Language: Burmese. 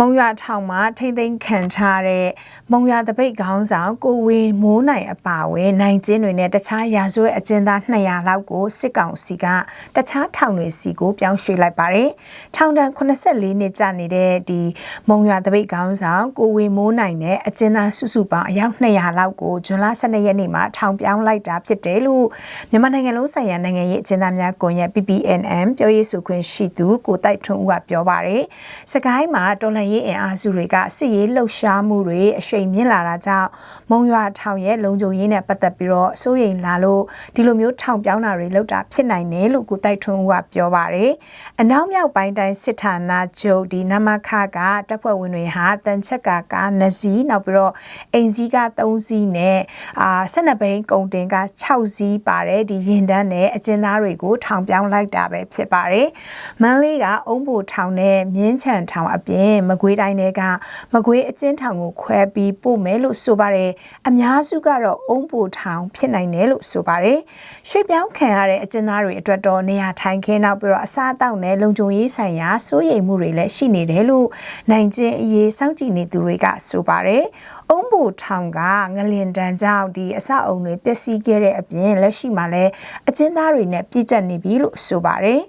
မုံရွာထောင်မှာထိမ့်သိမ်းခံထားတဲ့မုံရွာတပိတ်ခေါင်းဆောင်ကိုဝေမိုးနိုင်အပါအဝင်နိုင်ကျင်းတွေနဲ့တခြားရာဇဝတ်အကျဉ်းသား200လောက်ကိုစစ်ကောင်စီကတခြားထောင်တွေစီကိုပြောင်းရွှေ့လိုက်ပါတယ်။ထောင်တန်း84နှစ်ကြာနေတဲ့ဒီမုံရွာတပိတ်ခေါင်းဆောင်ကိုဝေမိုးနိုင်နဲ့အကျဉ်းသားစုစုပေါင်းအယောက်200လောက်ကိုဇွန်လ12ရက်နေ့မှာထောင်ပြောင်းလိုက်တာဖြစ်တယ်လို့မြန်မာနိုင်ငံလုံးဆိုင်ရာနိုင်ငံရေးအကျဉ်းသားများကွန်ရက် PPNM ပြောရေးဆိုခွင့်ရှိသူကိုတိုက်ထွန်းဦးကပြောပါတယ်။စကိုင်းမှာတော်လှန်ရေးအင်အားစုတွေကစစ်ရေးလှုပ်ရှားမှုတွေအရှိန်မြင့်လာတာကြောင့်မုံရွာထောင်ရဲ့လုံခြုံရေးနဲ့ပတ်သက်ပြီးတော့စိုးရိမ်လာလို့ဒီလိုမျိုးထောင်ပြောင်းတာတွေလုပ်တာဖြစ်နိုင်တယ်လို့ကိုတိုက်ထွန်းဦးကပြောပါတယ်။အနောက်မြောက်ပိုင်းတိုင်းစစ်ဌာနချုပ်ဒီနမခကတပ်ဖွဲ့ဝင်တွေဟာတန်ချက်ကကနစီနောက်ပြီးတော့အိမ်စီးက3စီးနဲ့အာ12ဘိန်းကုံတင်က6စီးပါတယ်ဒီရင်တန်းနဲ့အကျဉ်းသားတွေကိုထောင်ပြောင်းလိုက်တာပဲဖြစ်ပါတယ်။မန်းလေးကအုံးဘူထောင်နဲ့မြင်းချံထောင်အပြင်မကွေးတိုင်းတွေကမကွေးအကျဉ်းထောင်ကိုခွဲပြီးပို့မယ်လို့ဆိုပါတယ်။အများစုကတော့အုံးဘူထောင်ဖြစ်နိုင်တယ်လို့ဆိုပါတယ်။ရွှေပြောင်းခံရတဲ့အကျဉ်းသားတွေအတွက်တော့နေရာထိုင်ခင်းနောက်ပြီးတော့အစားအသောက်နဲ့လုံခြုံရေးဆိုင်ရာစိုးရိမ်မှုတွေလည်းရှိနေတယ်လို့နိုင်ကျင်းအရေးစောင့်ကြည့်နေသူတွေကဆိုပါတယ်။အုံးဘူထောင်ကငလင်တန်းကြောင့်ဒီအဆောက်အုံတွေပျက်စီးခဲ့တဲ့အပြင်လက်ရှိမှာလည်းအကျဉ်းသားတွေနဲ့ပြည့်ကျက်နေပြီလို့ဆိုပါတယ်